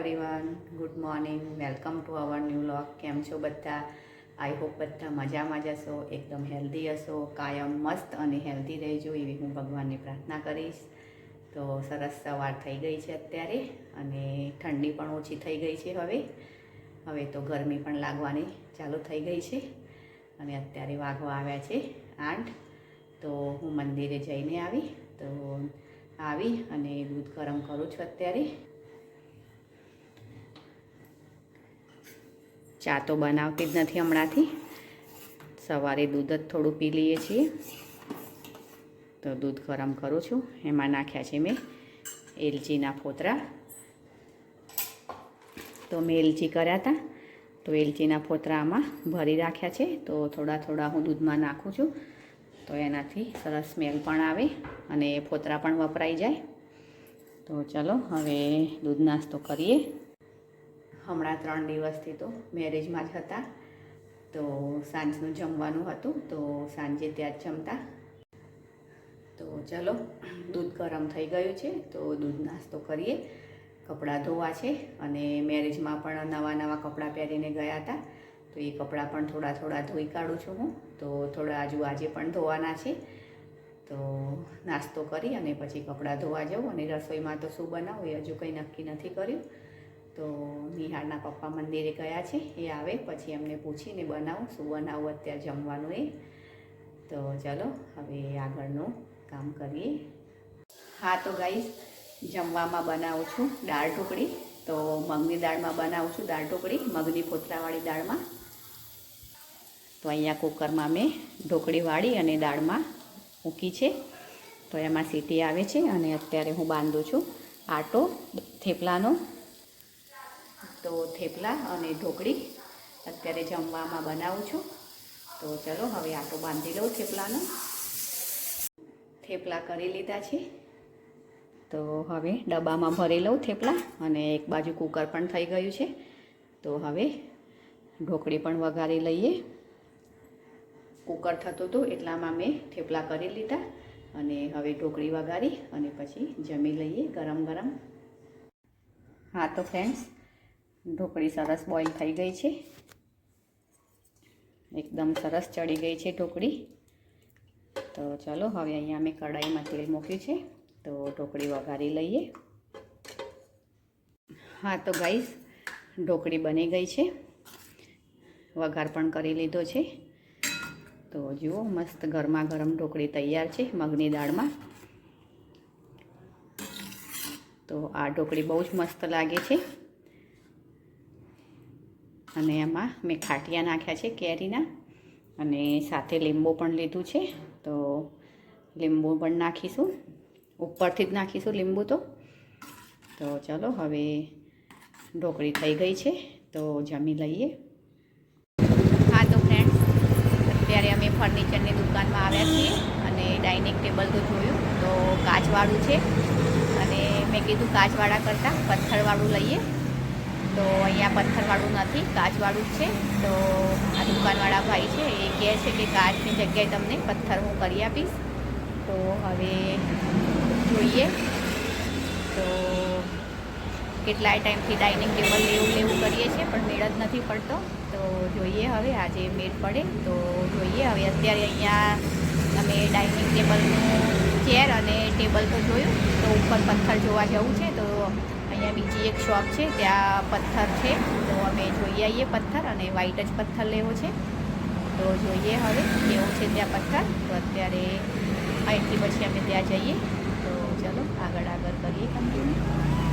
Everyone good morning welcome to our new લોક કેમ છો બધા? આઈ હોપ બધા મજામાં જ હશો, એકદમ હેલ્ધી હશો, કાયમ મસ્ત અને હેલ્ધી રહેજો એવી હું ભગવાનને પ્રાર્થના કરીશ. તો સરસ સવાર થઈ ગઈ છે અત્યારે અને ઠંડી પણ ઓછી થઈ ગઈ છે હવે. હવે તો ગરમી પણ લાગવાની ચાલુ થઈ ગઈ છે અને અત્યારે વાઘવા આવ્યા છે આઠ. તો હું મંદિરે જઈને આવી, તો આવી અને દૂધ ગરમ કરું છું અત્યારે. ચા તો બનાવતી જ નથી હમણાંથી. સવારે દૂધ જ થોડું પી લઈએ છીએ. તો દૂધ ગરમ કરું છું. એમાં નાખ્યા છે મેં એલચીના ફોતરા. તો મેં એલચી કર્યા હતા. તો એલચીના ફોતરા આમાં ભરી રાખ્યા છે. તો થોડા થોડા હું દૂધમાં નાખું છું. તો એનાથી સરસ સ્મેલ પણ આવે અને ફોતરા પણ વપરાઈ જાય. તો ચલો હવે દૂધ નાસ્તો કરીએ. હમણાં ત્રણ દિવસથી તો મેરેજમાં જ હતા. તો સાંજનું જમવાનું હતું, તો સાંજે ત્યાં જ જમતા. તો ચલો, દૂધ ગરમ થઈ ગયું છે, તો દૂધ નાસ્તો કરીએ. કપડાં ધોવા છે અને મેરેજમાં પણ નવા નવા કપડાં પહેરીને ગયા હતા. તો એ કપડાં પણ થોડા થોડા ધોઈ કાઢું છું હું. તો થોડા હજુ આજે પણ ધોવાના છે. તો નાસ્તો કરી અને પછી કપડાં ધોવા જાઉં અને રસોઈમાં તો શું બનાવું એ હજુ કંઈ નક્કી નથી કર્યું. તો નિહાળના પપ્પા મંદિરે ગયા છે, એ આવે, પછી એમને પૂછીને બનાવું, શું બનાવું અત્યારે જમવાનું એ. તો ચલો, હવે આગળનું કામ કરીએ. હા, તો ગાઈસ, જમવામાં બનાવું છું દાળ ઢોકળી. તો મગની દાળમાં બનાવું છું દાળ ઢોકળી, મગની ફોતરાવાળી દાળમાં. તો અહીંયા કુકરમાં મેં ઢોકળી વાળી અને દાળમાં મૂકી છે. તો એમાં સીટી આવે છે અને અત્યારે હું બાંધું છું આટો, થેપલાનો તો થેપલા અને ઢોકળી અત્યારે જમવામાં બનાવું છું. તો ચલો હવે આટો બાંધી લઉં થેપલાનો. થેપલા કરી લીધા છે. તો હવે ડબ્બામાં ભરી લઉં થેપલા અને એક બાજુ કુકર પણ થઈ ગયું છે. તો હવે ઢોકળી પણ વઘારી લઈએ. કુકર થતું હતું એટલામાં મેં થેપલા કરી લીધા અને હવે ઢોકળી વઘારી અને પછી જમી લઈએ ગરમ ગરમ. હા, તો ફ્રેન્ડ્સ ઢોકળી સરસ બોઇલ થઈ ગઈ છે. એકદમ સરસ ચડી ગઈ છે ઢોકળી. તો ચાલો, હવે અહીંયા મેં કઢાઈમાં તેલ મૂક્યું છે. તો ઢોકળી વઘારી લઈએ. હા, તો ગાઈસ ઢોકળી બની ગઈ છે. વઘાર પણ કરી લીધો છે. તો જુઓ, મસ્ત ગરમા ગરમ ઢોકળી તૈયાર છે મગની દાળમાં. તો આ ઢોકળી બહુ જ મસ્ત લાગે છે. અને એમાં મેં ખાટિયા નાખ્યા છે કેરીના અને સાથે લીંબુ પણ લીધું છે. તો લીંબુ પણ નાખીશું. ઉપરથી જ નાખીશું લીંબુ તો. તો ચલો હવે ઢોકળી થઈ ગઈ છે, તો જમી લઈએ. હા, તો ફ્રેન્ડ્સ અત્યારે અમે ફર્નિચરની દુકાનમાં આવ્યા છીએ અને ડાઇનિંગ ટેબલ તો જોયું, તો કાચવાળું છે. અને મેં કીધું કાચવાળા કરતાં પથ્થરવાળું લઈએ. તો અહીંયા પથ્થરવાળું નથી કાચવાળું જ છે. તો આ દુકાનવાળા ભાઈ છે, એ કહે છે કે કાચની જગ્યાએ તમને પથ્થર હું કરી આપીશ. તો હવે જોઈએ. તો કેટલાય ટાઈમથી ડાઇનિંગ ટેબલ લેવું લેવું કરીએ છીએ, પણ મેળ જ નથી પડતો. તો જોઈએ હવે, આજે મેળ પડે. તો જોઈએ હવે, અત્યારે અહીંયા અમે ડાઇનિંગ ટેબલનું ચેર અને ટેબલ તો જોયું, તો ઉપર પથ્થર જોવા જવું છે બીજી એક શોપ છે, ત્યાં પથ્થર છે. તો અમે જોઈ આવીએ પથ્થર અને વ્હાઈટ જ પથ્થર લેવો છે. તો જોઈએ હવે કેવું છે ત્યાં પથ્થર. તો અત્યારે અહીંથી પછી અમે ત્યાં જઈએ. તો ચલો આગળ આગળ કરીએ કન્ટિન્યુ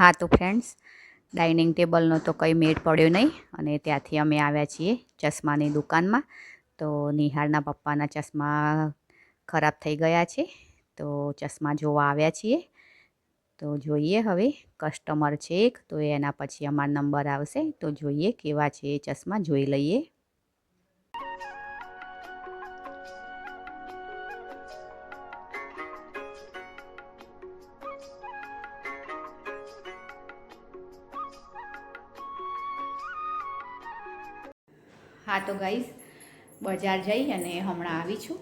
હા તો ફ્રેન્ડ્સ ડાઇનિંગ ટેબલનો તો કંઈ મેળ પડ્યો નહીં અને ત્યાંથી અમે આવ્યા છીએ ચશ્માની દુકાનમાં. તો નિહાળના પપ્પાના ચશ્મા ખરાબ થઈ ગયા છે, તો ચશ્મા જોવા આવ્યા છીએ. તો જોઈએ હવે કસ્ટમર છે એક, તો એના પછી અમારો નંબર આવશે, તો જોઈએ કેવા છે એ ચશ્મા, જોઈ લઈએ. હા, તો ગાઈસ બજાર જઈ અને હમણાં આવી છું.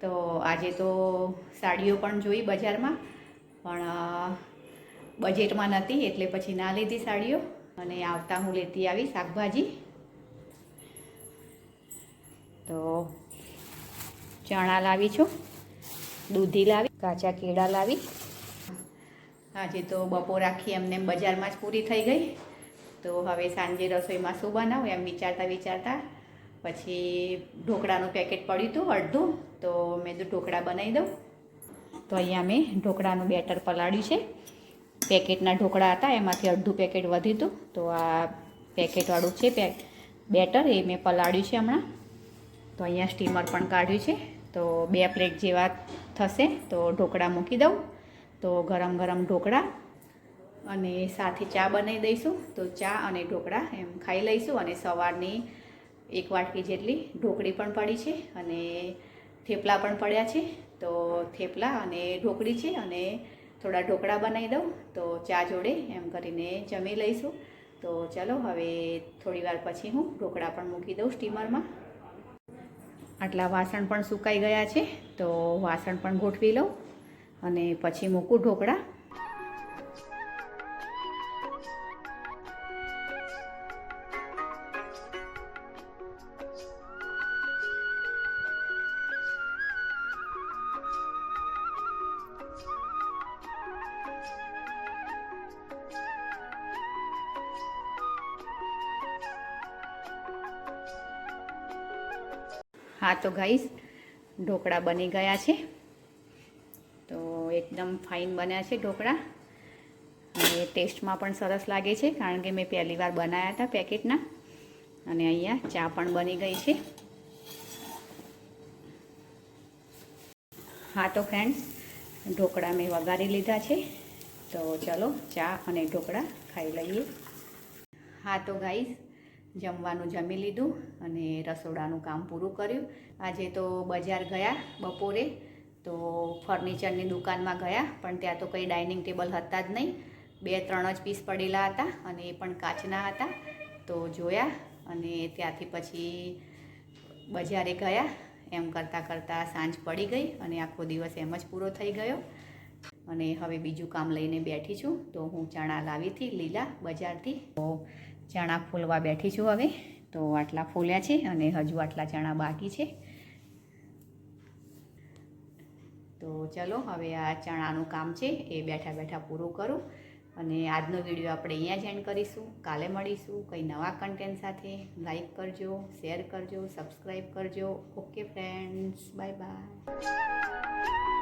તો આજે તો સાડીઓ પણ જોઈ બજારમાં, પણ બજેટમાં નથી, એટલે પછી ના લીધી સાડીઓ. અને આવતા હું લેતી આવી શાકભાજી. તો ચણા લાવી છું, દૂધી લાવી, કાચા કેળા લાવી. આજે તો બપોર આખી એમને બજારમાં જ પૂરી થઈ ગઈ. તો હવે સાંજે રસોઈમાં શું બનાવું એમ વિચારતા વિચારતા પછી ઢોકળાનું પેકેટ પડ્યું હતું અડધું, તો મેં તો ઢોકળા બનાવી દઉં. તો અહીંયા મેં ઢોકળાનું બેટર પલાળ્યું છે. પેકેટના ઢોકળા હતા, એમાંથી અડધું પેકેટ વધ્યું હતું. તો આ પેકેટવાળું છે પે, બેટર એ મેં પલાળ્યું છે હમણાં. તો અહીંયા સ્ટીમર પણ કાઢ્યું છે. તો બે પ્લેટ જેવા થશે, તો ઢોકળા મૂકી દઉં. તો ગરમ ગરમ ઢોકળા અને સાથે ચા બનાવી દઈશું. તો ચા અને ઢોકળા એમ ખાઈ લઈશું અને સવારની એક વાટકી જેટલી ઢોકળી પણ પડી છે અને થેપલા પણ પડ્યા છે. તો થેપલા અને ઢોકળી છે અને થોડા ઢોકળા બનાવી દઉં. તો ચા જોડે એમ કરીને જમી લઈશું. તો ચાલો હવે થોડી વાર પછી હું ઢોકળા પણ મૂકી દઉં સ્ટીમરમાં. આટલા વાસણ પણ સુકાઈ ગયા છે. તો વાસણ પણ ગોઠવી લઉં અને પછી મૂકું ઢોકળા. હા, તો ગાઈસ ઢોકળા બની ગયા છે. તો એકદમ ફાઇન બન્યા છે ઢોકળા. અને ટેસ્ટમાં પણ સરસ લાગે છે, કારણ કે મેં પહેલી વાર બનાવ્યા હતા પેકેટના. અને અહીંયા ચા પણ બની ગઈ છે. હા, તો ફ્રેન્ડ્સ ઢોકળા મેં વઘારી લીધા છે. તો ચલો ચા અને ઢોકળા ખાઈ લઈએ. હા, તો ગાઈસ જમવાનું જમી લીધું અને રસોડાનું કામ પૂરું કર્યું. આજે તો બજાર ગયા બપોરે, તો ફર્નિચરની દુકાનમાં ગયા, પણ ત્યાં તો કંઈ ડાઇનિંગ ટેબલ હતા જ નહીં. બે ત્રણ જ પીસ પડેલા હતા અને એ પણ કાચના હતા. તો જોયા અને ત્યાંથી પછી બજારે ગયા. એમ કરતાં કરતાં સાંજ પડી ગઈ અને આખો દિવસ એમ જ પૂરો થઈ ગયો. અને હવે બીજું કામ લઈને બેઠી છું. તો હું ચણા લાવી હતી લીલા બજારથી. ચણા ફૂલવા બેઠી છું હવે. તો આટલા ફૂલ્યા છે અને હજુ આટલા ચણા બાકી છે. તો ચલો હવે આ ચણાનું કામ છે એ બેઠા બેઠા પૂરું કરું. અને આજનો વીડિયો આપણે અહીંયા જ એન્ડ કરીશું. કાલે મળીશું. કંઈ નવા કન્ટેન્ટ સાથે લાઈક કરજો શેર કરજો સબસ્ક્રાઈબ કરજો. Okay friends bye bye